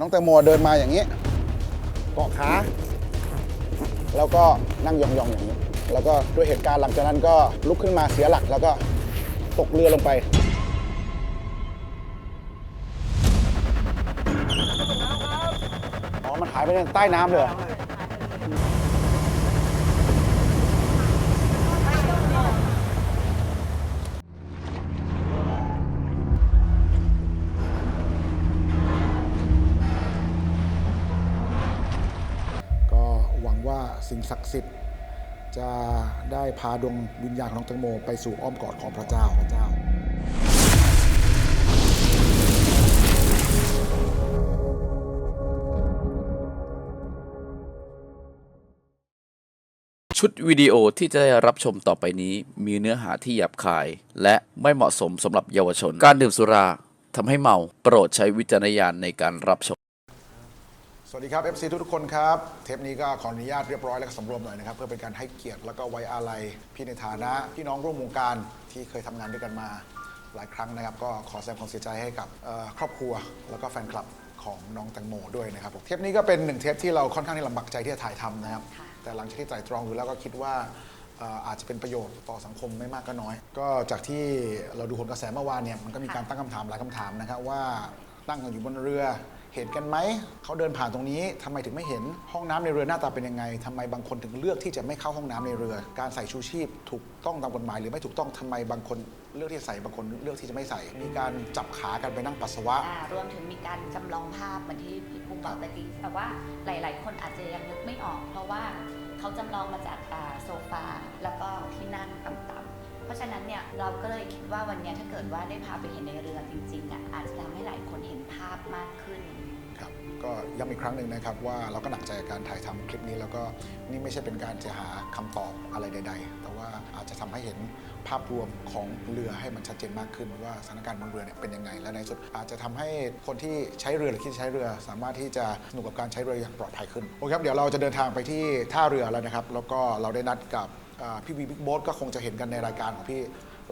น้องแตงโมเดินมาอย่างนี้เกาะขาแล้วก็นั่งยองๆอย่างนี้ แล้วก็ด้วยเหตุการณ์หลังจากนั้นก็ลุกขึ้นมาเสียหลักแล้วก็ตกเรือลงไป อ๋อ มันหายไปในใต้น้ำเลยเหรอ ก็หวังว่า สิทธิ์ จะได้พาดวงวิญญาณของน้องแตงโม ไปสู่อ้อมกอดของพระเจ้าพระเจ้าชุดวิดีโอที่จะได้รับชมต่อไปนี้มีเนื้อหาที่หยาบคาย และไม่เหมาะสมสำหรับเยาวชน การดื่มสุราทำให้เมา โปรดใช้วิจารณญาณในการรับชม วัสดีครับ FC ทุกๆคนครับ เทปนี้ก็ขออนุญาตเรียบร้อยแล้วก็สำรวมหน่อยนะครับ เพื่อเป็นการให้เกียรติแล้วก็ไว้อาลัยพี่ในฐานะ พี่น้องร่วมวงการที่เคยทำงานด้วยกันมาหลายครั้งนะครับ ก็ขอแสดงความเสียใจให้กับเอ่อครอบครัวแล้วก็แฟนคลับของน้องแตงโมด้วยนะครับผมเทปนี้ก็เป็นหนึ่งเทปที่เราค่อนข้างที่ลำบากใจที่จะถ่ายทำนะครับ แต่หลังจากที่ไตร่ตรองดูแล้วก็คิดว่าเอ่ออาจจะเป็นประโยชน์ต่อสังคมไม่มากก็น้อย ก็จากที่เราดูผลกระแสเมื่อวานเนี่ยมันก็มีการตั้งคำถามหลายคำถามนะครับว่านั่งกันอยู่บนเรือ เห็นกันไหม เขาเดินผ่านตรงนี้ทำไมถึงไม่เห็นห้องน้ำในเรือหน้าตาเป็นยังไงทำไมบางคนถึงเลือกที่จะไม่เข้าห้องน้ำในเรือ การใส่ชูชีพ ถูกต้องตามกฎหมาย หรือไม่ถูกต้องทำไมบางคนเลือกที่จะใส่บางคนเลือกที่จะไม่ใส่ มีการจับขากันไปนั่งปัสสาวะรวมถึงมีการจำลองภาพเหมือนที่พี่ภูมิบอกตะกี้แต่ว่าหลาย ๆ คนอาจจะยังนึกไม่ออก เพราะว่าเขาจำลองมาจากโซฟาแล้วก็ที่นั่งต่ำๆเพราะฉะนั้นเนี่ยเราก็เลยคิดว่าวันนี้ถ้าเกิดว่าได้พาไปเห็นในเรือจริงๆอะอาจจะทำให้หลายคนเห็นภาพมากขึ้น ก็ย้ำอีกครั้งหนึ่งนะครับว่าเราก็หนักใจกับการถ่ายทำคลิปนี้ แล้วก็นี่ไม่ใช่เป็นการจะหาคำตอบอะไรใด ๆ แต่ว่าอาจจะทำให้เห็นภาพรวมของเรือให้มันชัดเจนมากขึ้นว่าสถานการณ์บนเรือเนี่ยเป็นยังไง และในที่สุดอาจจะทำให้คนที่ใช้เรือหรือคิดใช้เรือ สามารถที่จะสนุกกับการใช้เรืออย่างปลอดภัยขึ้นโอเคครับเดี๋ยวเราจะเดินทางไปที่ท่าเรือแล้วนะครับ แล้วก็เราได้นัดกับพี่วีบิ๊กโบ๊ทก็คงจะเห็นกันในรายการของพี่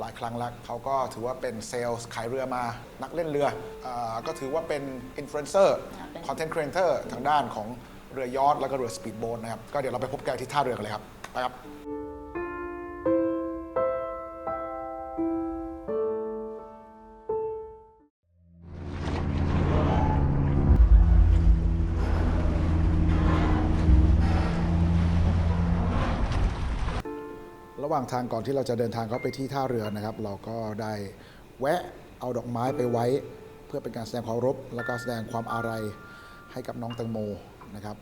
หลายครั้งแล้วเขาก็ถือว่าเป็นเซลล์ขายเรือมานักเล่นเรืออาก็ถือว่าเป็นอินฟลูเอนเซอร์อ่าเป็นคอนเทนต์ครีเอเตอร์ทางด้านของเรือยอทแล้วก็เรือสปีดโบ๊ทนะครับ ก็เดี๋ยวเราไปพบกันที่ท่าเรือกันเลยครับ ไปครับ หว่างทางก่อนที่เราจะเดินทางเข้าไปที่ท่าเรือนะครับ เราก็ได้แวะเอาดอกไม้ไปไว้ เพื่อเป็นการแสดงความรบ แล้วก็แสดงความอาลัยให้กับน้องแตงโมนะครับ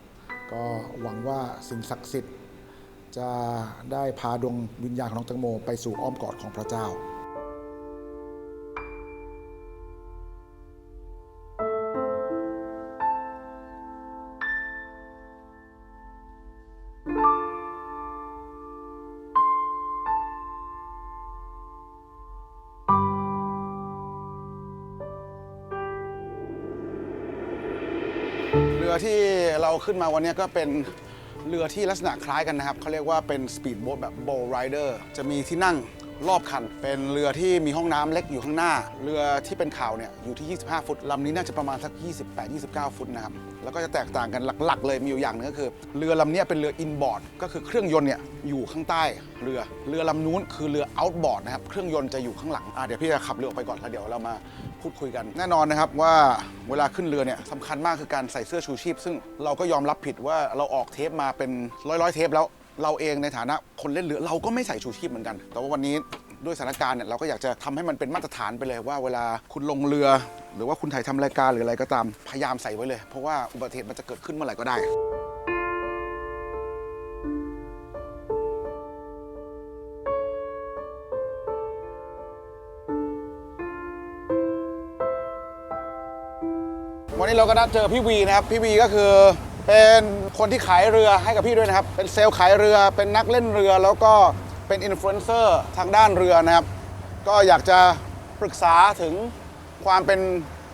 ก็หวังว่าสิ่งศักดิ์สิทธิ์จะได้พาดวงวิญญาณของน้องแตงโม ไปสู่อ้อมกอดของพระเจ้า รือที่เราขึ้นมาวันนี้ก็เป็นเรือที่ลักษณะคล้ายกันนะครับเขาเรียกว่าเป็นสปีดโบ๊ทแบบโบว์ไรเดอร์จะมีที่นั่งรอบคัน เป็นเรือที่มีห้องน้ำเล็กอยู่ข้างหน้า เรือที่เป็นข่าวเนี่ยอยู่ที่ 25 ฟุตลำนี้น่าจะประมาณสัก 28-29 ฟุตนะครับ แล้วก็จะแตกต่างกันหลักๆ เลยมีอยู่อย่างหนึงก็คือ เรือลำนี้เป็นเรืออินบอร์ดก็คือเครื่องยนต์เนี่ยอยู่ข้างใต้เรือ เรือลำนู้นคือเรือเอาท์บอร์ดนะครับ เครื่องยนต์จะอยู่ข้างหลังอะเดี๋ยวพี่จะขับเรือออกไปก่อนแล้วเดี๋ยวเรามา พูดคุยกัน แน่นอนนะครับว่าเวลาขึ้นเรือเนี่ยสำคัญมากคือการใส่เสื้อชูชีพ ซึ่งเราก็ยอมรับผิดว่าเราออกเทปมาเป็นร้อยร้อยๆเทปแล้วเราเองในฐานะคนเล่นเรือเราก็ไม่ใส่ชูชีพเหมือนกัน แต่ว่าวันนี้ด้วยสถานการณ์เนี่ยเราก็อยากจะทำให้มันเป็นมาตรฐานไปเลยว่าเวลาคุณลงเรือ หรือว่าคุณถ่ายทำรายการหรืออะไรก็ตามพยายามใส่ไว้เลย เพราะว่าอุบัติเหตุมันจะเกิดขึ้นเมื่อไหร่ก็ได้ เราก็นัดเจอพี่วีนะครับ พี่วีก็คือเป็นคนที่ขายเรือให้กับพี่ด้วยนะครับ เป็นเซลล์ขายเรือ เป็นนักเล่นเรือ แล้วก็เป็นอินฟลูเอนเซอร์ทางด้านเรือนะครับ ก็อยากจะปรึกษาถึงความเป็น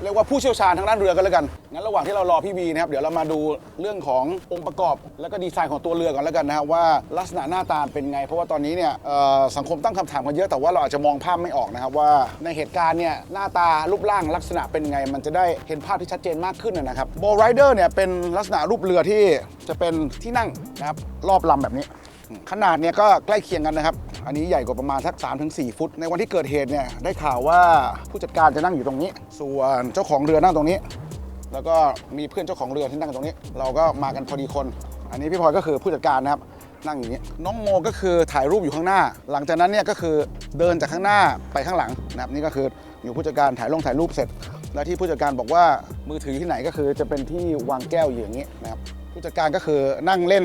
เรียกว่าผู้เชี่ยวชาญทางด้านเรือกันแล้วกัน งั้นระหว่างที่เรารอพี่บีนะครับ เดี๋ยวเรามาดูเรื่องขององค์ประกอบ แล้วก็ดีไซน์ของตัวเรือก่อนแล้วกันนะครับว่าลักษณะหน้าตาเป็นไง เพราะว่าตอนนี้เนี่ยเอ่อสังคมตั้งคำถามกันเยอะแต่ว่าเราอาจจะมองภาพไม่ออกนะครับว่าในเหตุการณ์เนี่ยหน้าตารูปร่างลักษณะเป็นไง มันจะได้เห็นภาพที่ชัดเจนมากขึ้นนะครับโบไรเดอร์เนี่ยเป็นลักษณะรูปเรือที่จะเป็นที่นั่งนะครับรอบลำแบบนี้ ขนาดเนี่ยก็ใกล้เคียงกันนะครับ อันนี้ใหญ่กว่าประมาณสัก3-4 ฟุต ในวันที่เกิดเหตุเนี่ยได้ข่าวว่าผู้จัดการจะนั่งอยู่ตรงนี้ ส่วนเจ้าของเรือนั่งตรงนี้ แล้วก็มีเพื่อนเจ้าของเรือที่นั่งตรงนี้ เราก็มากันพอดีคน อันนี้พี่พลอยก็คือผู้จัดการนะครับนั่งอย่างนี้น้องโมก็คือถ่ายรูปอยู่ข้างหน้า หลังจากนั้นเนี่ยก็คือเดินจากข้างหน้าไปข้างหลังนะครับนี่ก็คืออยู่ผู้จัดการถ่ายลงถ่ายรูปเสร็จ แล้วที่ผู้จัดการบอกว่ามือถือที่ไหนก็คือจะเป็นที่วางแก้วอยู่อย่างนี้นะครับผู้จัดการก็คือนั่งเล่น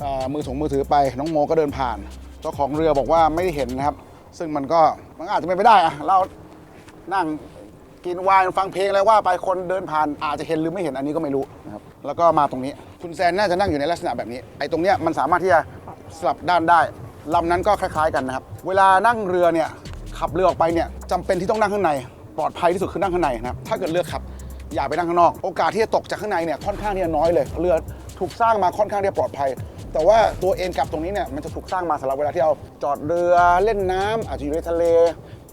เอ่อมือถงมือถือไปน้องโมก็เดินผ่าน เจ้าของเรือบอกว่าไม่ได้เห็นนะครับ ซึ่งมันก็มันอาจจะเป็นไปได้อะเรานั่งกินไวน์ฟังเพลงอะไรว่าไปคนเดินผ่านอาจจะเห็นหรือไม่เห็นอันนี้ก็ไม่รู้นะครับแล้วก็มาตรงนี้ คุณแซนน่าจะนั่งอยู่ในลักษณะแบบนี้ไอ้ตรงเนี้ยมันสามารถที่จะสลับด้านได้ลำนั้นก็คล้าย ๆกันนะครับ เวลานั่งเรือเนี่ยขับเรือออกไปเนี่ยจำเป็นที่ต้องนั่งข้างใน ปลอดภัยที่สุดคือนั่งข้างในนะครับถ้าเกิดเรือขับอย่าไปนั่งข้างนอก โอกาสที่จะตกจากข้างในเนี่ยค่อนข้างที่จะน้อยเลย เรือถูกสร้างมาค่อนข้างที่จะปลอดภัย แต่ว่าตัวเอ็นกลับตรงนี้เนี่ยมันจะถูกสร้างมาสำหรับเวลาที่เราจอดเรือเล่นน้ำอาจจะอยู่ในทะเล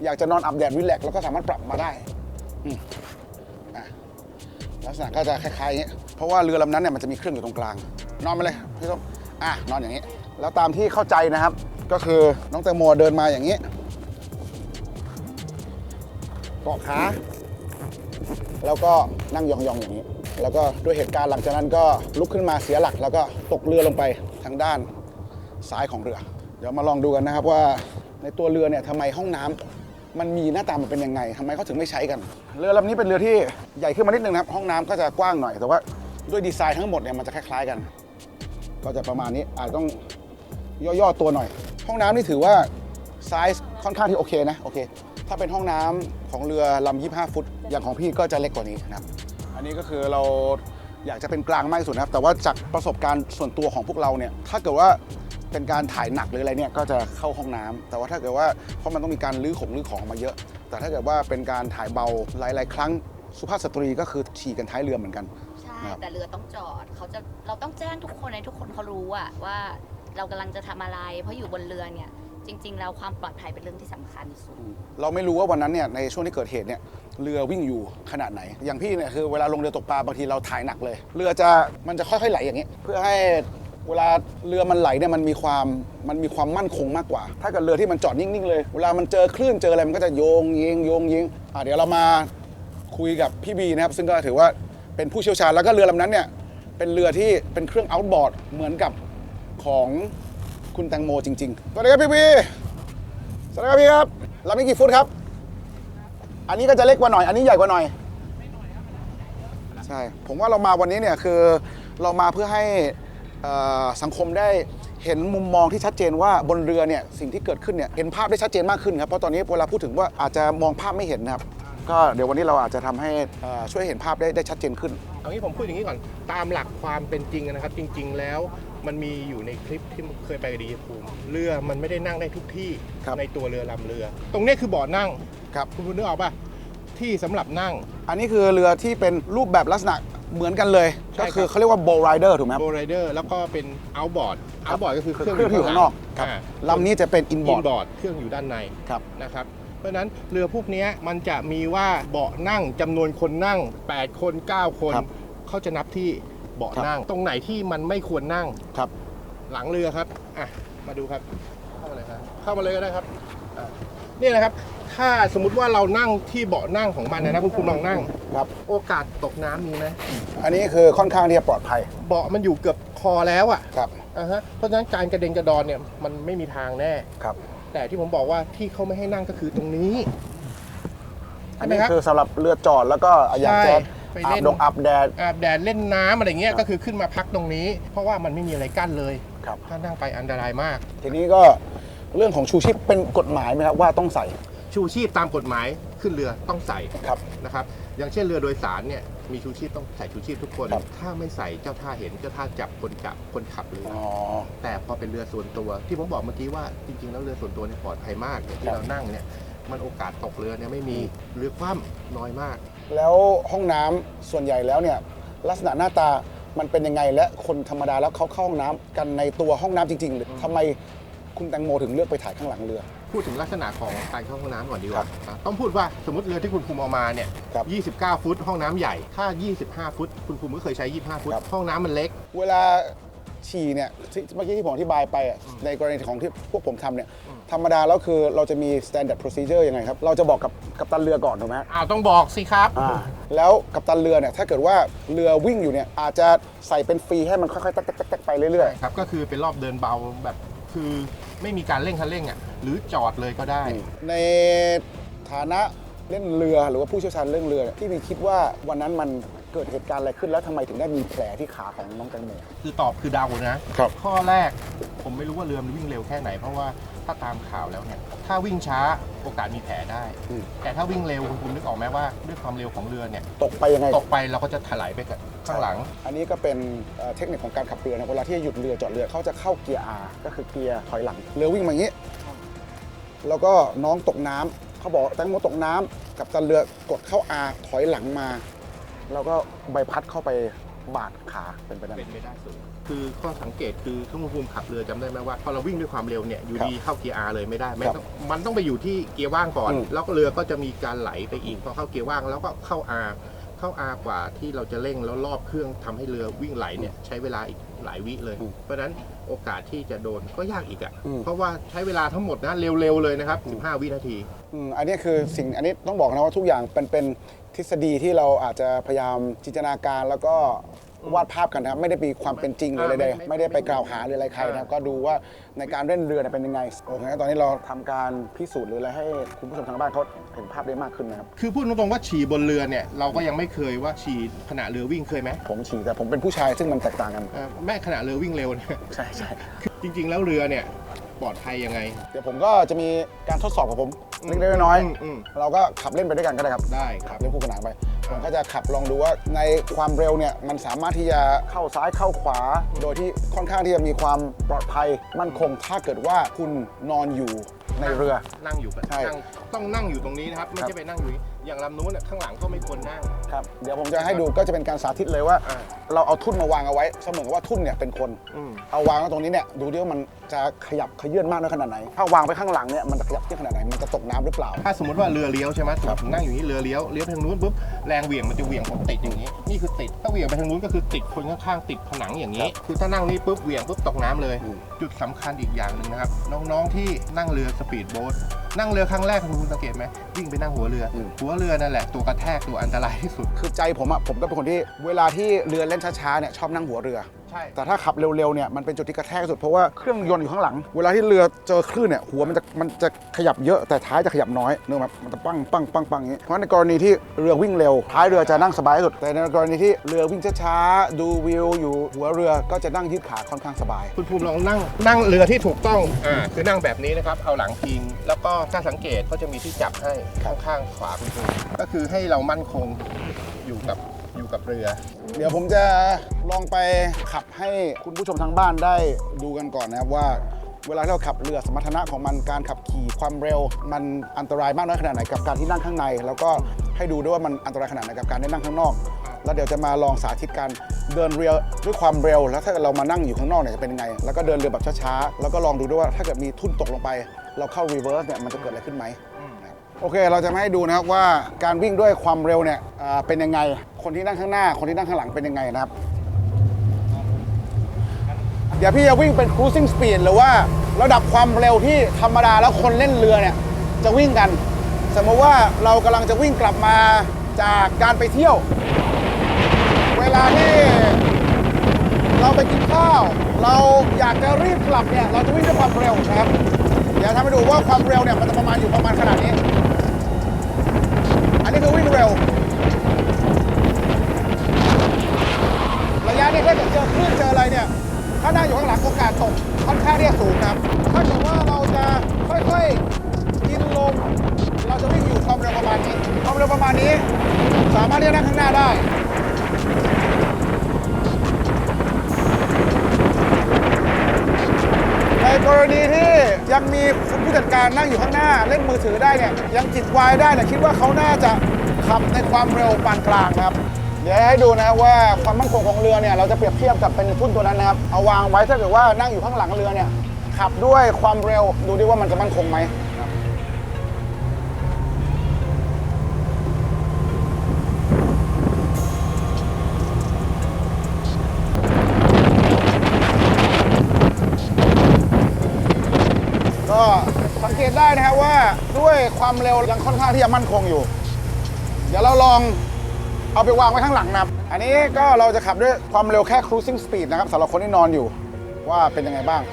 อยากจะนอนอาบแดดวิแลกแล้วก็สามารถปรับมาได้ลักษณะก็จะคล้ายๆอย่างนี้เพราะว่าเรือลำนั้นเนี่ยมันจะมีเครื่องอยู่ตรงกลาง นอนไปเลยพี่ส้มอะนอนอย่างนี้ แล้วตามที่เข้าใจนะครับ ก็คือน้องแตงโมเดินมาอย่างนี้เกาะขาแล้วก็นั่งยองๆอย่างนี้ แล้วก็ด้วยเหตุการณ์หลังจากนั้นก็ลุกขึ้นมาเสียหลัก แล้วก็ตกเรือลงไปทางด้านซ้ายของเรือ เดี๋ยวมาลองดูกันนะครับว่าในตัวเรือเนี่ยทำไมห้องน้ำมันมีหน้าตามันเป็นยังไงทำไมเขาถึงไม่ใช้กัน เรือลำนี้เป็นเรือที่ใหญ่ขึ้นมานิดนึงนะครับ ห้องน้ำก็จะกว้างหน่อย แต่ว่าด้วยดีไซน์ทั้งหมดเนี่ยมันจะคล้ายๆกัน ก็จะประมาณนี้อาจต้องย่อๆตัวหน่อย ห้องน้ำนี่ถือว่าไซส์ค่อนข้างที่โอเคนะโอเคถ้าเป็นห้องน้ำของเรือลำ25 ฟุต อย่างของพี่ก็จะเล็กกว่านี้นะครับ อันนี้ก็คือเราอยากจะเป็นกลางมากที่สุดนะครับ แต่ว่าจากประสบการณ์ส่วนตัวของพวกเราเนี่ย ถ้าเกิดว่าเป็นการถ่ายหนักหรืออะไรเนี่ยก็จะเข้าห้องน้ำแต่ว่าถ้าเกิดว่าเพราะมันต้องมีการลื้อของลื้อของมาเยอะ แต่ถ้าเกิดว่าเป็นการถ่ายเบาหลาย ๆ ครั้งสุภาพสตรีก็คือฉี่กันท้ายเรือเหมือนกัน ใช่ ครับแต่เรือต้องจอดเขาจะเราต้องแจ้งทุกคนให้ทุกคนเขารู้อะว่า เรากำลังจะทำอะไร เพราะอยู่บนเรือเนี่ย จริง ๆ แล้วความปลอดภัยเป็นเรื่องที่สำคัญที่สุด เราไม่รู้ว่าวันนั้นเนี่ยในช่วงที่เกิดเหตุเนี่ยเรือวิ่งอยู่ขนาดไหน อย่างพี่เนี่ยคือเวลาลงเรือตกปลาบางทีเราถ่ายหนักเลย เรือจะมันจะค่อยๆไหลอย่างนี้เพื่อให้เวลาเรือมันไหลเนี่ยมันมีความมันมีความมั่นคงมากกว่า ถ้าเกิดเรือที่มันจอดนิ่งๆเลย เวลามันเจอคลื่นเจออะไรมันก็จะโยงเยงโยงเยงอะเดี๋ยวเรามาคุยกับพี่บีนะครับซึ่งก็ถือว่าเป็นผู้เชี่ยวชาญแล้วก็เรือลำนั้นเนี่ยเป็นเรือที่เป็นเครื่อง outboard เหมือนกับของ คุณแตงโมจริงๆ สวัสดีครับพี่บีสวัสดีครับพี่ครับลำนี้กี่ฟุตครับ อันนี้ก็จะเล็กกว่าหน่อย อันนี้ใหญ่กว่าหน่อย ใช่ ผมว่าเรามาวันนี้เนี่ยคือเรามาเพื่อให้สังคมได้เห็นมุมมองที่ชัดเจนว่าบนเรือเนี่ยสิ่งที่เกิดขึ้นเนี่ยเห็นภาพได้ชัดเจนมากขึ้นครับ เพราะตอนนี้เวลาพูดถึงว่าอาจจะมองภาพไม่เห็นนะครับ ก็เดี๋ยววันนี้เราอาจจะทำให้เอ่อช่วยเห็นภาพได้ได้ชัดเจนขึ้น เอางี้ผมพูดอย่างนี้ก่อน ตามหลักความเป็นจริงนะครับ จริง ๆ แล้วมันมีอยู่ในคลิปที่เคยไปกับดีเจภูมิเรือมันไม่ได้นั่งได้ทุกที่ครับในตัวเรือลำเรือ ตรงเนี้ยคือเบาะนั่งครับคุณคุณนึกออกป่ะที่สำหรับนั่ง อันนี้คือเรือที่เป็นรูปแบบลักษณะเหมือนกันเลย ใช่ก็คือครับเขาเรียกว่า bow rider ถูกไหมครับ โบไรเดอร์แล้วก็เป็นเอาบอร์ดครัเอาบบอร์ดก็คือเครื่องเครื่องที่อยู่ข้างนอกครับาลำนี้จะเป็นอิน inboard บอร์ดเครื่องอยู่ด้านในครับ นะครับเพ ราะฉะนั้นเรือพวกเนี้ยมันจะมีว่าเบาะนั่งจำนวนคนนั่ง 8 คน 9 คน ครับเขาจะนับที่เบาะครับ นั่ง ตรงไหนที่มันไม่ควรนั่ง ครับ หลังเรือครับ อะ มาดูครับ เข้ามาเลยครับ เข้ามาเลยก็ได้ครับอะนี่นะครับ ถ้าสมมุติว่าเรานั่งที่เบาะนั่งของมันนะนะคุณคุณลองนั่ง ครับ โอกาสตกน้ำมีไหมอันนี้คือค่อนข้างที่จะปลอดภัย เบาะมันอยู่เกือบคอแล้วอะครับ อ่าฮะ เพราะฉะนั้นการกระเด็นกระดอนเนี่ยมันไม่มีทางแน่ ครับ แต่ที่ผมบอกว่าที่เขาไม่ให้นั่งก็คือตรงนี้อันใช่ไหมนี้ครับคือสำหรับเรือจอดแล้วก็อยากจะใช่ไปอาเล่บนดงอาบแดดอาบแดดเล่นน้ำอะไรเงี้คยรับก็คือขึ้นมาพักตรงนี้ เพราะว่ามันไม่มีอะไรกั้นเลยครับถ้านั่งไปอันตรายมาก ทีนี้ก็เรื่องของชูชีพเป็นกฎหมายไหมครับว่าต้องใส่ชูชีพตามกฎหมายขึ้นเรือต้องใส่ครับนะครับ อย่างเช่นเรือโดยสารเนี่ย มีชูชีพต้องใส่ชูชีพทุกคน ครับ ถ้าไม่ใส่เจ้าท่าเห็นเจ้าท่าจับคนจับคนขับเรืออ๋อ แต่พอเป็นเรือส่วนตัว ที่ผมบอกเมื่อกี้ว่าจริงๆแล้วเรือส่วนตัวเนี่ยปลอดภัยมากอย่างที่ครับ เรานั่งเนี่ยมันโอกาสตกเรือเนี่ยไม่มีเรือคว่ำน้อยมาก แล้วห้องน้ำส่วนใหญ่แล้วเนี่ยลักษณะหน้าตามันเป็นยังไงและคนธรรมดาแล้วเขาเข้าห้องน้ำกันในตัวห้องน้ำจริงๆ หรือทำไม คุณแตงโมถึงเลือกไปถ่ายข้างหลังเรือ พูดถึงลักษณะของการเข้าห้องน้ำก่อนดีกว่าอะต้องพูดว่าสมมติเรือที่คุณภูมิเอามาเนี่ยครับ29 ฟุต ห้องน้ำใหญ่ ถ้า 25 ฟุต คุณภูมิก็เคยใช้ 25 ฟุต ครับ ห้องน้ำมันเล็ก เวลาฉี่เนี่ยที่เมื่อกี้ที่ผมอธิบายไปอะในกรณีของที่พวกผมทำเนี่ยธรรมดาแล้วคือเราจะมี standard procedure ยังไงครับ เราจะบอกกับกัปตันเรือก่อนถูกไหมฮะ อ้าวต้องบอกสิครับอ่าแล้วกัปตันเรือเนี่ยถ้าเกิดว่าเรือวิ่งอยู่เนี่ยอาจจะใส่เป็นฟรีให้มันค่อยๆตักๆๆๆไปเรื่อย ครับ ก็คือเป็นรอบเดินเบาแบบ คือไม่มีการเร่งคันเร่งอะหรือจอดเลยก็ได้ๆในฐานะเล่นเรือหรือว่าผู้เชี่ยวชาญเรื่องเรือเนี่ยที่มีคิดว่าวันนั้นมันเกิดเหตุการณ์อะไรขึ้นแล้วทำไมถึงได้มีแผลที่ขาของน้องแตงโม คือตอบคือเดานะครับ ข้อแรกผมไม่รู้ว่าเรือมันวิ่งเร็วแค่ไหน เพราะว่า ถ้าตามข่าวแล้วเนี่ยถ้าวิ่งช้าโอกาสมีแผลได้ อืม แต่ถ้าวิ่งเร็วคุณภูมินึกออกไหมว่าด้วยความเร็วของเรือเนี่ยตกไปยังไง ตกไปเราก็จะถลายไปกับข้างหลัง อันนี้ก็เป็นเอ่อเทคนิคของการขับเรือนะเวลาที่หยุดเรือจอดเรือเขาจะเข้าเกียร์ R ก็คือเกียร์ถอยหลังเรือวิ่งมาอย่างนี้ แล้วก็น้องตกน้ำเขาบอกแตงโมตกน้ำกับตันเรือกดเข้า R ถอยหลังมา แล้วก็ใบพัดเข้าไปบาดขาเป็นไปได้ไหมเป็นไปได้สูง คือข้อสังเกตคือเครื่องภูมิขับเรือจำได้ไหมว่าพอเราวิ่งด้วยความเร็วเนี่ยอยู่ครับดีเข้าเกียร์ R เลยไม่ได้ไม่ครับต้องมันต้องไปอยู่ที่เกียร์ว่างก่อน อืม แล้วก็เรือก็จะมีการไหลไปอีกพอเข้าเกียร์ว่างแล้วก็เข้า R เข้า R กว่าที่เราจะเร่งแล้วรอบเครื่องทำให้เรือวิ่งไหลเนี่ยใช้เวลาอีกหลายวิเลยอืมเพราะฉะนั้นโอกาสที่จะโดนก็ยากอีกอะอืม เพราะว่าใช้เวลาทั้งหมดนะเร็วๆเลยนะครับ15 วินาที อืมอันนี้คือสิ่งอันนี้ต้องบอกนะว่าทุกอย่างเป็นเป็นทฤษฎีที่เราอาจจะพยายามจินตนาการแล้วก็ วาดภาพกันนะครับไม่ได้มีความเป็นจริงเลยอ่าใดไม่ๆไม่ได้ไปกล่าวหาหรืออะไรใครนะครับก็ดูว่าในการเล่นเรือเนี่ยเป็นยังไงโอเคงั้นตอนนี้เราทำการพิสูจน์หรืออะไรให้คุณผู้ชมทางบ้านเขาเห็นภาพได้มากขึ้นนะครับคือพูดตรงๆว่าฉี่บนเรือเนี่ยเราก็ยังไม่เคยว่าฉี่ขณะเรือวิ่งเคยไหมผมฉี่แต่ผมเป็นผู้ชายซึ่งมันแตกต่างกันเอ่อแม่ขณะเรือวิ่งเร็วเนี่ย ใช่ใช่ จริงๆ แล้วเรือเนี่ย ปลอดภัยยังไง เดี๋ยวผมก็จะมีการทดสอบกับผมเล็กๆน้อยอืมอืม ๆเราก็ขับเล่นไปด้วยกันก็ได้ครับได้คขัรับบ เล่นคู่ขนานไป ผมก็จะขับลองดูว่าในความเร็วเนี่ยมันสามารถที่จะเข้าซ้ายเข้าขวา โดยที่ค่อนข้างที่จะมีความปลอดภัยมั่นคงถ้าเกิดว่าคุณนอนอยู่ในเรือ นั่งอยู่กันใช่ นั่งต้องนั่งอยู่ตรงนี้นะครับ ไม่ครัใช่บไปนั่งอยู่อย่างลำนู้นน่ะข้างหลังก็ไม่ควรนั่ง ครับเดี๋ยวผมจะให้ดูก็จะเป็นการสาธิตเลยว่า อ่าเราเอาทุ่นมาวางเอาไว้ เสมือนกับว่าทุ่นเนี่ยเป็นคน อืม เอาวางไว้ตรงนี้เนี่ยดูดิว่ามันจะขยับขยื่นมากน้อยขนาดไหน ถ้าวางไปข้างหลังเนี่ยมันจะขยับเยื่นขนาดไหน มันจะตกน้ำหรือเปล่า ถ้าสมมติว่าเรือเลี้ยวใช่ไหมครับผมนั่งอยู่นี่เรือเลี้ยวเลี้ยวไปทางนู้นปุ๊บแรงเหวี่ยงมันจะเหวี่ยงผมติดอย่างนี้ นี่คือติดถ้าเหวี่ยงไปทางนู้นก็คือติดคนข้างๆติดผนังอย่างนี้ คือถ้านั่งนี่ปุ๊บเหวี่ยงปุ๊บตกน้ำเลยอืมจุดสำคัญอีกอย่างหนึ่งนะครับน้องๆที่นั่งเรือสปีดโบ๊ทนั่งเรือครั้งแรกคุณสังเกตไหมวิ่งไปนั่งหัวเรืออหัวเรือนั่นแหละตัวกระแทกตัวอันตรายที่สุดคือใจผมอะผมก็เป็นคนที่เวลาที่เรือเล่นช้าๆเนี่ยชอบนั่งหัวเรือใช่ แต่ถ้าขับเร็วๆเนี่ยมันเป็นจุดที่กระแทกที่สุดเพราะว่าเครื่องยนต์อยู่ข้างหลัง เวลาที่เรือเจอคลื่นเนี่ยหัวมันจะมันจะขยับเยอะแต่ท้ายจะขยับน้อยนึกไหมมันจะปังปังปังปังอย่างนี้เพราะฉะนั้นในกรณีที่เรือวิ่งเร็วท้ายเรือจะนั่งสบายที่สุด แต่ในกรณีที่เรือวิ่งช้าๆดูวิวอยู่หัวเรือก็จะนั่งยืดขาค่อนข้างสบาย คุณภูมิลองนั่งนั่งเรือที่ถูกต้องอ่าคือนั่งแบบนี้นะครับเอาหลังพิง แล้วก็ถ้าสังเกตเขาจะมีที่จับให้ครับข้างๆขวาคุณภูมิก็คือให้เรามั่นคงอยู่กับ อยู่กับเรือ เดี๋ยวผมจะลองไปขับให้คุณผู้ชมทางบ้านได้ดูกันก่อนนะครับว่า เวลาที่เราขับเรือสมรรถนะของมันการขับขี่ความเร็ว มันอันตรายมากน้อยขนาดไหนกับการที่นั่งข้างใน แล้วก็ให้ดูด้วยว่ามันอันตรายขนาดไหนกับการได้นั่งข้างนอก แล้วเดี๋ยวจะมาลองสาธิตการเดินเรือด้วยความเร็ว แล้วถ้าเกิดเรามานั่งอยู่ข้างนอกเนี่ยจะเป็นยังไง แล้วก็เดินเรือแบบช้าๆแล้วก็ลองดูด้วยว่าถ้าเกิดมีทุ่นตกลงไป เราเข้ารีเวิร์สเนี่ยมันจะเกิดอะไรขึ้นไหม โอเค เราจะมาให้ดูนะครับว่าการวิ่งด้วยความเร็วเนี่ยเป็นยังไง คนที่นั่งข้างหน้า คนที่นั่งข้างหลังเป็นยังไงนะครับ เดี๋ยวพี่จะวิ่งเป็น cruising speed หรือว่าระดับความเร็วที่ธรรมดาแล้วคนเล่นเรือเนี่ยจะวิ่งกัน สมมติว่าเรากำลังจะวิ่งกลับมาจากการไปเที่ยว เวลาที่เราไปกินข้าว เราอยากจะรีบกลับเนี่ยเราจะวิ่งด้วยความเร็วนะครับ เดี๋ยวทำให้ดูว่าความเร็วเนี่ยมันจะประมาณอยู่ประมาณขนาดนี้ คือวิ่งเร็ว ระยะเนี่ยถ้าเกิดเจอคลื่นเจออะไรเนี่ย ถ้านั่งอยู่ข้างหลังโอกาสตกค่อนข้างที่จะสูงนะครับถ้าเกิดว่าเราจะค่อยๆกินลม เราจะวิ่งอยู่ความเร็วประมาณนี้ ความเร็วประมาณนี้ สามารถที่จะนั่งข้างหน้าได้ในกรณีที่ยังมีคุณผู้จัดการนั่งอยู่ข้างหน้าเล่นมือถือได้เนี่ยยังจิตวายได้เนี่ยคิดว่าเขาน่าจะ ขับในความเร็วปานกลางนะครับ เดี๋ยวให้ดูนะครับว่าความมั่นคงของเรือเนี่ยเราจะเปรียบเทียบกับเป็นทุ่นตัวนั้นนะครับเอาวางไว้ถ้าเกิดว่านั่งอยู่ข้างหลังเรือเนี่ยขับด้วยความเร็วดูดิว่ามันจะมั่นคงไหมครับก็สังเกตได้นะครับว่าด้วยความเร็วยังค่อนข้างที่จะมั่นคงอยู่ เดี๋ยวเราลองเอาไปวางไว้ข้างหลังนะครับ อันนี้ก็เราจะขับด้วยความเร็วแค่ cruising speed นะครับสำหรับคนที่นอนอยู่ว่าเป็นยังไงบ้าง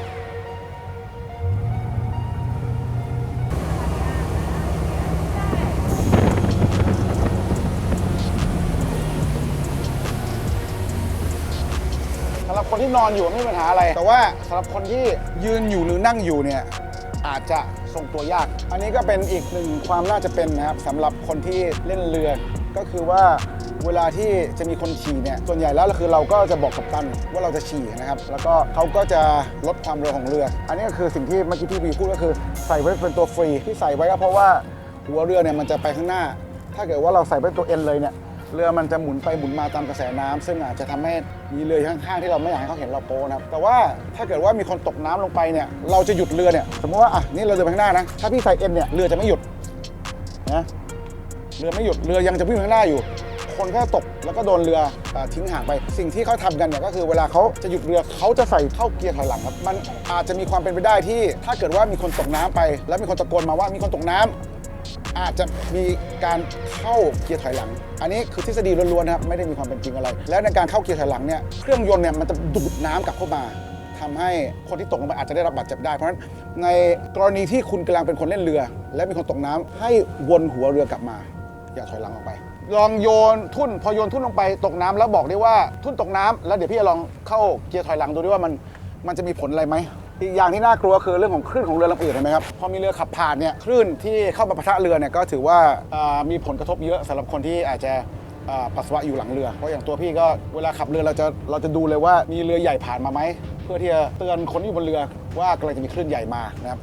สำหรับคนที่นอนอยู่ไม่มีปัญหาอะไร แต่ว่าสำหรับคนที่ยืนอยู่หรือนั่งอยู่เนี่ยอาจจะ ทรงตัวยาก อันนี้ก็เป็นอีกหนึ่งความน่าจะเป็นนะครับสำหรับคนที่เล่นเรือ ก็คือว่าเวลาที่จะมีคนฉี่เนี่ยส่วนใหญ่แล้วคือเราก็จะบอกกับตันว่าเราจะฉี่นะครับ แล้วก็เขาก็จะลดความเร็วของเรือ อันนี้ก็คือสิ่งที่เมื่อกี้พี่วีพูดก็คือใส่ไว้เป็นตัวฟรีที่ใส่ไว้ก็เพราะว่าหัวเรือเนี่ยมันจะไปข้างหน้า ถ้าเกิดว่าเราใส่ไว้ตัวเอ็นเลยเนี่ย เรือมันจะหมุนไปหมุนมาตามกระแสน้ำซึ่งอาจจะทำให้มีเรือข้างๆที่เราไม่อยากให้เขาเห็นเราโป้นะครับแต่ว่าถ้าเกิดว่ามีคนตกน้ำลงไปเนี่ยเราจะหยุดเรือเนี่ยสมมติว่าอะนี่เราเดินไปข้างหน้านะถ้าพี่ใส่เอ็นเนี่ยเรือจะไม่หยุดนะเรือไม่หยุดเรือยังจะวิ่งไปข้างหน้าอยู่ คนก็ตกแล้วก็โดนเรืออทิ้งห่างไปสิ่งที่เขาทำกันเนี่ยก็คือเวลาเขาจะหยุดเรือเขาจะใส่เข้าเกียร์ถอยหลังครับมันอาจจะมีความเป็นไปได้ที่ ถ้าเกิดว่ามีคนตกน้ำไป แล้วมีคนตะโกนมาว่ามีคนตกน้ำ อาจจะมีการเข้าเกียร์ถอยหลัง อันนี้คือทฤษฎีล้วนๆนะครับไม่ได้มีความเป็นจริงอะไร แล้วในการเข้าเกียร์ถอยหลังเนี่ยเครื่องยนต์เนี่ยมันจะดูดน้ำกลับเข้ามาทำให้คนที่ตกลงไปอาจจะได้รับบาดเจ็บได้ เพราะฉะนั้นในกรณีที่คุณกำลังเป็นคนเล่นเรือ และมีคนตกน้ำให้วนหัวเรือกลับมา อย่าถอยหลังออกไป ลองโยนทุ่นพอโยนทุ่นลงไปตกน้ำแล้วบอกได้ว่าทุ่นตกน้ำแล้วเดี๋ยวพี่จะลองเข้าเกียร์ถอยหลังดูด้วยว่ามันมันจะมีผลอะไรไหม อีกอย่างที่น่ากลัวคือเรื่องของคลื่นของเรือลำอื่นเห็นไหมครับพอมีเรือขับผ่านเนี่ยคลื่นที่เข้ามาปะทะเรือเนี่ยก็ถือว่าอ่ามีผลกระทบเยอะสำหรับคนที่อาจจะอ่าปัสสาวะอยู่หลังเรือ เพราะอย่างตัวพี่ก็เวลาขับเรือเราจะเราจะดูเลยว่ามีเรือใหญ่ผ่านมาไหม เพื่อที่จะเตือนคนที่อยู่บนเรือว่ากำลังจะมีคลื่นใหญ่มานะครับ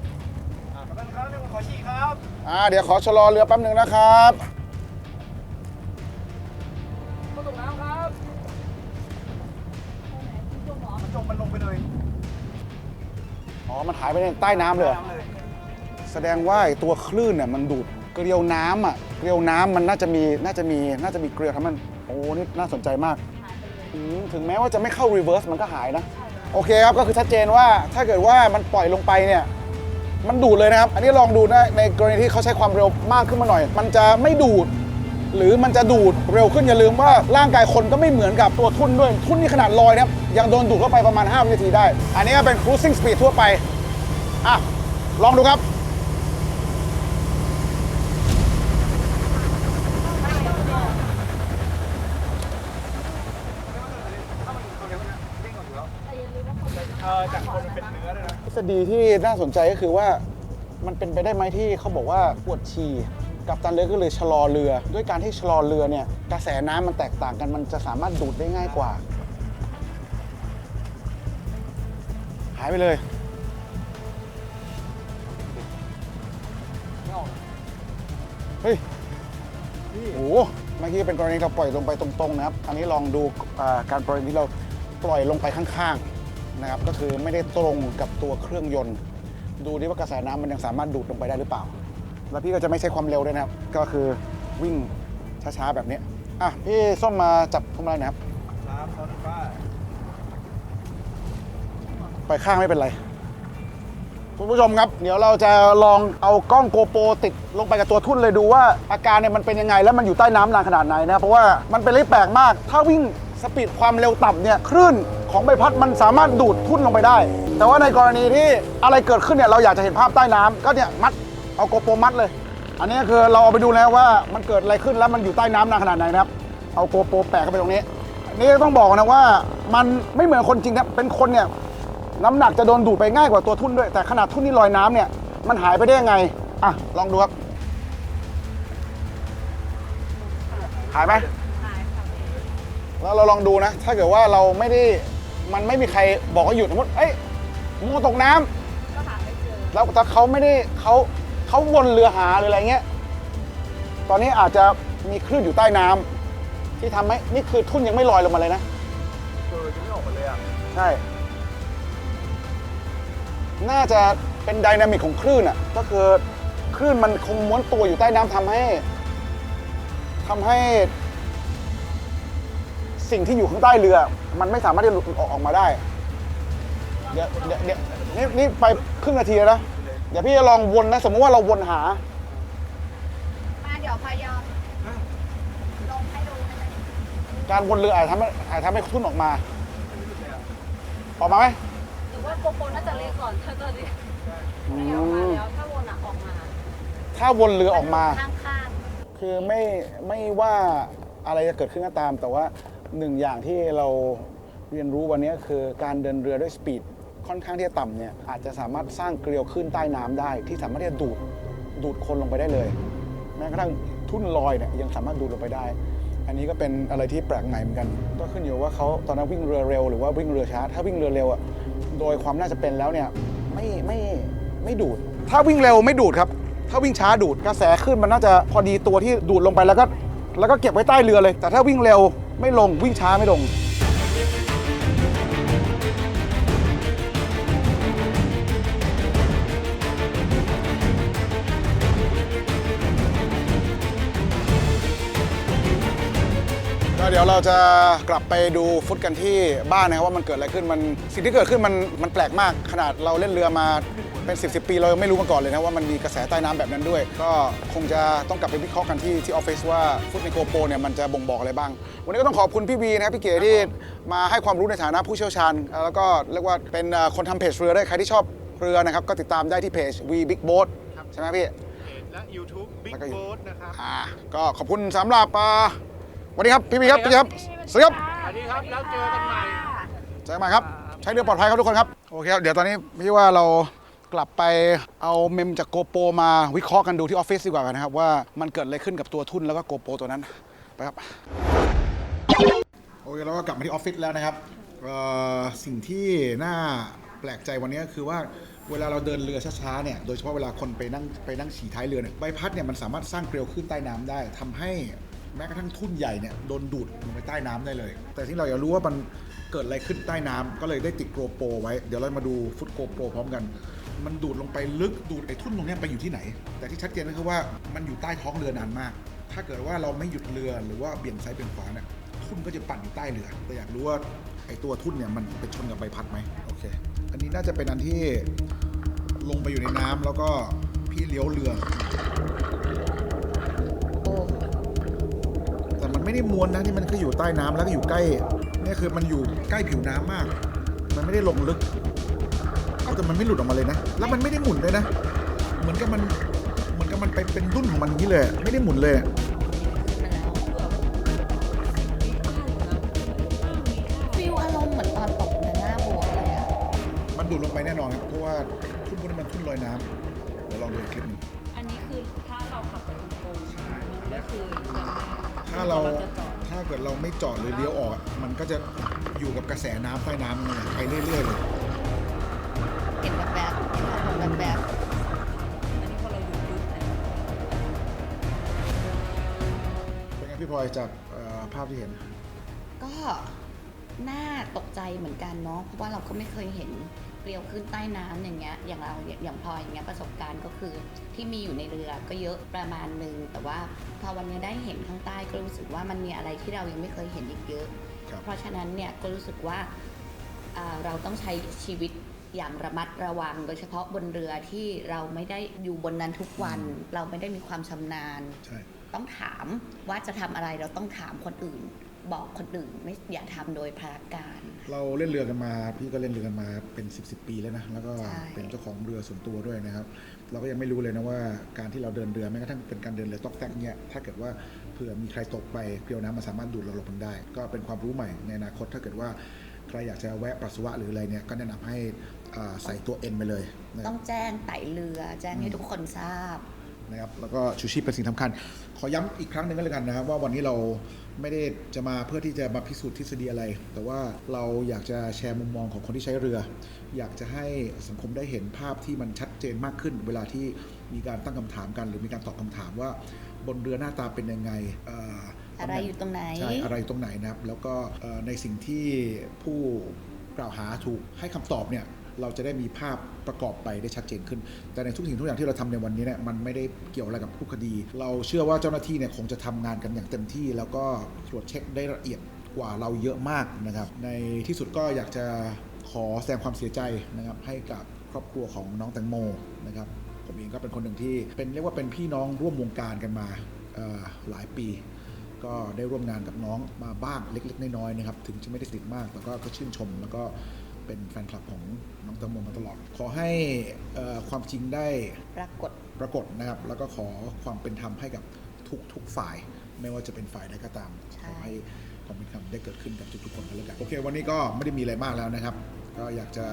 อ่าเดี๋ยวขอชะลอเรือแป๊บหนึ่งนะครับ อ๋อ มันหายไปในใต้น้ำเลยเหรอแสดงว่าไอ้ตัวคลื่นเนี่ยมันดูดเกลียวน้ำอะ เกลียวน้ำมันน่าจะมี น่าจะมี น่าจะมีเกลียวทำให้มัน โอ้ นี่น่าสนใจมากอืมถึงแม้ว่าจะไม่เข้ารีเวิร์สมันก็หายนะ โอเคครับ ก็คือชัดเจนว่าถ้าเกิดว่ามันปล่อยลงไปเนี่ย มันดูดเลยนะครับ อันนี้ลองดูนะในกรณีที่เขาใช้ความเร็วมากขึ้นมาหน่อย มันจะไม่ดูด หรือมันจะดูดเร็วขึ้นอย่าลืมว่าร่างกายคนก็ไม่เหมือนกับตัวทุ่นด้วยทุ่นนี่ขนาดลอยนะครับยังโดนดูดเข้าไปประมาณ5วินาทีได้ อันนี้ก็เป็น cruising speed ทั่วไปอะลองดูครับทฤษฎีที่น่าสนใจก็คือว่ามันเป็นไปได้ไหมที่เขาบอกว่าปวดฉี่ กับตันเรือก็เลยชะลอเรือ ด้วยการที่ชะลอเรือเนี่ยกระแสน้ำมันแตกต่างกันมันจะสามารถดูดได้ง่ายกว่า หายไปเลยเฮ้ยโอ้หเมื่อกี้เป็นกรณีเราปล่อยลงไปตรงๆนะครับ อันนี้ลองดูการปล่อยที่เราปล่อยลงไปข้างๆนะครับ ก็คือไม่ได้ตรงกับตัวเครื่องยนต์ ดูดิว่ากระแสน้ำมันยังสามารถดูดลงไปได้หรือเปล่า แล้วพี่ก็จะไม่ใช้ความเร็วด้วยนะครับ ก็คือวิ่งช้าๆแบบนี้อะพี่ส้มมาจับพวงมาลัยหนะครับไปข้างไม่เป็นไร คุณผู้ชมครับ เดี๋ยวเราจะลองเอากล้องโกโปรติดลงไปกับตัวทุ่นเลยดูว่าอาการเนี่ยมันเป็นยังไง แล้วมันอยู่ใต้น้ำนานขนาดไหนนะครับเพราะว่ามันเป็นเรื่องแปลกมาก ถ้าวิ่งสปีดความเร็วต่ำเนี่ยคลื่นของใบพัดมันสามารถดูดทุ่นลงไปได้ แต่ว่าในกรณีที่อะไรเกิดขึ้นเนี่ยเราอยากจะเห็นภาพใต้น้ำก็เนี่ยมัด เอาโกโปรมัดเลย อันนี้คือเราเอาไปดูแล้วว่ามันเกิดอะไรขึ้นแล้วมันอยู่ใต้น้ำนานขนาดไหนนะครับ เอาโกโปรแปะเข้าไปตรงนี้อันนี้ต้องบอกนะว่ามันไม่เหมือนคนจริงครับเป็นคนเนี่ยน้ำหนักจะโดนดูดไปง่ายกว่าตัวทุ่นด้วย แต่ขนาดทุ่นนี่ลอยน้ำเนี่ยมันหายไปได้ยังไงอะลองดูครับหายไหมแล้วเราลองดูนะ ถ้าเกิดว่าเราไม่ได้ มันไม่มีใครบอกว่าหยุดสมมติ เอ้ยมูตกน้ำแล้วถ้าเขาไม่ได้เขา เขาวนเรือหาหรืออะไรเงี้ย ตอนนี้อาจจะมีคลื่นอยู่ใต้น้ำที่ทำให้นี่คือทุ่นยังไม่ลอยลงมาเลยนะ เออจะไม่ออกมาเลยอะใช่ น่าจะเป็นไดนามิกของคลื่นอะ ก็คือคลื่นมันคงม้วนตัวอยู่ใต้น้ำทำให้ทำให้ สิ่งที่อยู่ข้างใต้เรือ มันไม่สามารถที่จะหลุดออกออกมาได้ เดี๋ยวเดี๋ยวเดี๋ยวนี่นี่ไปครึ่งนาทีแล้วนะ เดี๋ยวพี่จะลองวนนะ สมมติว่าเราวนหา มาเดี๋ยวพยอมลงให้ดูได้ไหมการวนเรืออาจทำให้อาจทำให้ทุ่นออกมา ออกมาไหมหรือว่าโกโปรน่าจะเล็กก่อนถ้าตอนนี้อืไม่ออกมามแล้วถ้าวนอะออกมาถ้าวนเรือออกมาข้างคือไม่ไม่ว่าอะไรจะเกิดขึ้นก็ตาม แต่ว่าหนึ่งอย่างที่เราเรียนรู้วันนี้คือการเดินเรือด้วยสปีด ค่อนข้างที่จะต่ำเนี่ยอาจจะสามารถสร้างเกลียวขึ้นใต้น้ำได้ ที่สามารถที่จะดูดดูดคนลงไปได้เลยแม้กระทั่งทุ่นลอยเนี่ยยังสามารถดูดลงไปได้ อันนี้ก็เป็นอะไรที่แปลกใหม่เหมือนกัน ก็ขึ้นอยู่ว่าเขาตอนนั้นวิ่งเรือเร็วหรือว่าวิ่งเรือช้า ถ้าวิ่งเรือเร็วอะโดยความน่าจะเป็นแล้วเนี่ยไม่ไม่ไม่ดูด ถ้าวิ่งเร็วไม่ดูดครับ ถ้าวิ่งช้าดูดกระแสขึ้นมันน่าจะพอดีตัวที่ดูดลงไปแล้วก็แล้วก็เก็บไว้ใต้เรือเลย แต่ถ้าวิ่งเร็วไม่ลงวิ่งช้าไม่ลง ดี๋ยวเราจะกลับไปดูฟุตกันที่บ้านนะครับว่ามันเกิดอะไรขึ้นมันสิ่งที่เกิดขึ้นมันมันแปลกมากขนาดเราเล่นเรือมาเป็น 10บสปี เรายังไม่รู้มาก่อนเลยนะว่ามันมีกระแสใต้น้ำแบบนั้นด้วย ก็คงจะต้องกลับไปวิเคราะห์กันที่ที่ออฟฟิศว่าฟุตในโกโปรเนี่ยมันจะบ่งบอกอะไรบ้าง วันนี้ก็ต้องขอบคุณพี่บีนะครับพี่เก๋ที่มาให้ความรู้ในฐานะผู้เชี่ยวชาญ แล้วก็เรียกว่าเป็นเอ่อคนทำเพจเรือได้วยใครที่ชอบเรือนะครับก็ติดตามได้ที่เพจ V Big Boat ใช่ไหมพี่และ YouTube Big แล้วก็ Boat นะครับอ่าก็ขอบคุณสำหรับอ่า วันนี้ครับพี่บีครับพี่ครับสวัสดีครับสวัสดีครับ แล้วเจอกันใหม่เจอกันใหม่ครับ ใช้เรือปลอดภัยครับทุกคนครับโอเคครับเดี๋ยวตอนนี้พี่ว่าเรากลับไปเอาเมมจากโกโปรมาวิเคราะห์กันดูที่ออฟฟิศดีกว่ากันนะครับว่ามันเกิดอะไรขึ้นกับตัวทุ่นแล้วก็โกโปรตัวนั้นไปครับโอเคเราก็กลับมาที่ออฟฟิศแล้วนะครับเอ่อสิ่งที่น่าแปลกใจวันนี้ก็คือว่าเวลาเราเดินเรือช้าๆเนี่ยโดยเฉพาะเวลาคนไปนั่งไปนั่งฉี่ท้ายเรือเนี่ยใบพัดเนี่ยมันสามารถสร้างเกลียวขึ้นใต้น้ำได้ทำให้ แม้กระทั่งทุ่นใหญ่เนี่ยโดนดูดลงไปใต้น้ำได้เลย แต่ที่เราอยากรู้ว่ามันเกิดอะไรขึ้นใต้น้ำก็เลยได้ติดโกโปรไว้ เดี๋ยวเรามาดูฟุตโกโปรพร้อมกัน มันดูดลงไปลึกดูดไอ้ทุ่นตรงนี้ไปอยู่ที่ไหน แต่ที่ชัดเจนก็คือว่ามันอยู่ใต้ท้องเรือนานมาก ถ้าเกิดว่าเราไม่หยุดเรือหรือว่าเบี่ยงซ้ายเบี่ยงขวาเนี่ยทุ่นก็จะปั่นอยู่ใต้เรือแต่อยากรู้ว่าไอ้ตัวทุ่นเนี่ยมันไปชนกับใบพัดไหมโอเค อันนี้น่าจะเป็นอันที่ลงไปอยู่ในน้ำแล้วก็พี่เลี้ยวเรือ ไม่ได้ม้วนนะที่มันก็อยู่ใต้น้ำแล้วก็อยู่ใกล้นี่คือมันอยู่ใกล้ผิวน้ำมาก มันไม่ได้ลงลึกเอ้าแต่มันไม่หลุดออกมาเลยนะ แล้วมันไม่ได้หมุนเลยนะ เหมือนกับมันเหมือนกับมันไปเป็นดุ้นของมันอย่างนี้เลย ไม่ได้หมุนเลยมันแล้วฟิลอารมณ์เหมือนตอนตกในหน้าบัวเลยอะมันดูดลงไปแน่นอนครับเพราะว่าทุ่นพวกนี้มันทุ่นลอยน้ำเดี๋ยวลองดูอีกคลิปหนึงอันนี้คือถ้าเราขับไปตรงๆก็คือ ถ้าเรา จะจอดถ้าเกิดเราไม่จอดหรือเลี้ยวออกอะมันก็จะอยู่กับกระแสน้ำใต้น้ำนั่นแหละไปเรื่อยๆเลย เห็นแบบแบบเห็นอารมณ์แบบแบบอันนี้พอเราดูดูแต่เป็นไงพี่พลอยจากเอ่อภาพที่เห็นก็น่าตกใจเหมือนกันเนาะเพราะว่าเราก็ไม่เคยเห็น เกลียวขึ้นใต้น้ำอย่างเงี้ยอย่างเราอย่างพลอยอย่างเงี้ยประสบการณ์ก็คือที่มีอยู่ในเรือก็เยอะประมาณหนึ่งแต่ว่าพอวันนี้ได้เห็นข้างใต้ก็รู้สึกว่ามันมีอะไรที่เรายังไม่เคยเห็นอีกเยอะครับเพราะฉะนั้นเนี่ยก็รู้สึกว่าอ่าเราต้องใช้ชีวิตอย่างระมัดระวัง โดยเฉพาะบนเรือที่เราไม่ได้อยู่บนนั้นทุกวัน เราไม่ได้มีความชำนาญใช่ต้องถามว่าจะทำอะไรเราต้องถามคนอื่น บอกคนอื่นไม่อย่าทำโดยพลการ เราเล่นเรือกันมา พี่ก็เล่นเรือกันมาเป็น 10บสปีแล้วนะแล้วก็ใช่ เป็นเจ้าของเรือส่วนตัวด้วยนะครับ เราก็ยังไม่รู้เลยนะว่าการที่เราเดินเรือแม้กระทั่งเป็นการเดินเรือตอกแตกเนี่ยถ้าเกิดว่าเผื่อมีใครตกไปเกลียวน้ำมันสามารถดูดเราลงไปได้ ก็เป็นความรู้ใหม่ในอนาคตถ้าเกิดว่าใครอยากจะแวะปัสสาวะหรืออะไรเนี่ยก็แนะนำให้อ่าใส่ตัวเอ็นไปเลยนะคต้รัอบ งแจ้งไต่เรือ แจ้งให้ทุกคนทราบ นะครับแล้วก็ชูชีพเป็นสิ่งสำคัญ ขอย้ำอีกครั้งหนึ่งก็แล้วกันนะครับว่าวันนี้เรา ไม่ได้จะมาเพื่อที่จะมาพิสูจน์ทฤษฎีอะไร แต่ว่าเราอยากจะแชร์มุมมองของคนที่ใช้เรือ อยากจะให้สังคมได้เห็นภาพที่มันชัดเจนมากขึ้น เวลาที่มีการตั้งคำถามกัน หรือมีการตอบคำถามว่าบนเรือหน้าตาเป็นยังไงเอ่ออะไรอยู่ตรงไหนใช่อะไรอยู่ตรงไหนนะครับ แล้วก็เอ่อในสิ่งที่ผู้กล่าวหาถูกให้คำตอบเนี่ย เราจะได้มีภาพประกอบไปได้ชัดเจนขึ้น แต่ในทุกสิ่งทุกอย่างที่เราทำในวันนี้เนี่ยมันไม่ได้เกี่ยวอะไรกับผู้คดี เราเชื่อว่าเจ้าหน้าที่เนี่ยคงจะทำงานกันอย่างเต็มที่ แล้วก็ตรวจเช็คได้ละเอียดกว่าเราเยอะมากนะครับ ในที่สุดก็อยากจะขอแสดงความเสียใจนะครับให้กับครอบครัวของน้องแตงโมนะครับผมเองก็เป็นคนหนึ่งที่เป็นเรียกว่าเป็นพี่น้องร่วมวงการกันมาหลายปี ก็ได้ร่วมงานกับน้องมาบ้างเล็ก ๆ น้อยๆนะครับ ถึงจะไม่ได้สนิทมากแต่ก็ก็ชื่นชมแล้วก็ เป็นแฟนคลับของน้องแตงโมมาตลอด ขอให้เอ่อความจริงได้ปรากฏปรากฏนะครับ แล้วก็ขอความเป็นธรรมให้กับทุกทุกฝ่าย ไม่ว่าจะเป็นฝ่ายใดก็ตามใช่ขอให้ความเป็นธรรมได้เกิดขึ้นกับทุกๆคนกันแล้วกันโอเค วันนี้ก็ไม่ได้มีอะไรมากแล้วนะครับ ก็อยากจะ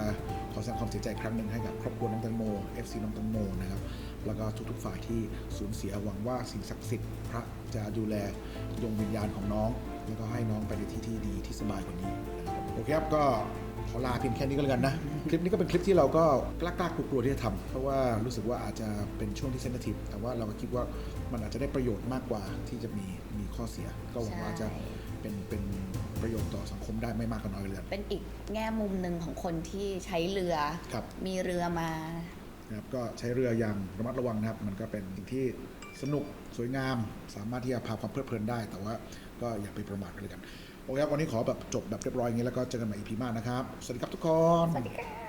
ขอแสดงความเสียใจครั้งหนึ่งให้กับครอบครัวน้องแตงโม FC น้องแตงโมนะครับแล้วก็ทุกๆฝ่ายที่สูญเสียหวังว่าสิ่งศักดิ์สิทธิ์พระจะดูแลดวงวิญญาณของน้อง แล้วก็ให้น้องไปในที่ที่ดีที่สบายกว่านี้นะครับโอเคครับก็ ขอลาเพียงแค่นี้ก็แล้วกันนะ คลิปนี้ก็เป็นคลิปที่เราก็กล้าๆกลัวๆที่จะทำเพราะว่ารู้สึกว่าอาจจะเป็นช่วงที่เซนซิทีฟแต่ว่าเราก็คิดว่ามันอาจจะได้ประโยชน์มากกว่าที่จะมีมีข้อเสีย ก็หวังว่าจะใช่เป็นเป็นประโยชน์ต่อสังคมได้ไม่มากก็น้อยเลยเป็นอีกแง่มุมหนึ่งของคนที่ใช้เรือ ครับ มีเรือมา นะครับก็ใช้เรืออย่างระมัดระวังนะครับ มันก็เป็นสิ่งที่สนุกสวยงาม สามารถที่จะพาความเพลิดเพลินได้ แต่ว่าก็อย่าไปประมาทกันเลยกัน โอเคครับวันนี้ขอแบบจบแบบเรียบร้อยอย่างนี้แล้วก็เจอกันใหม่ EP หน้านะครับ สวัสดีครับทุกคน สวัสดีค่ะ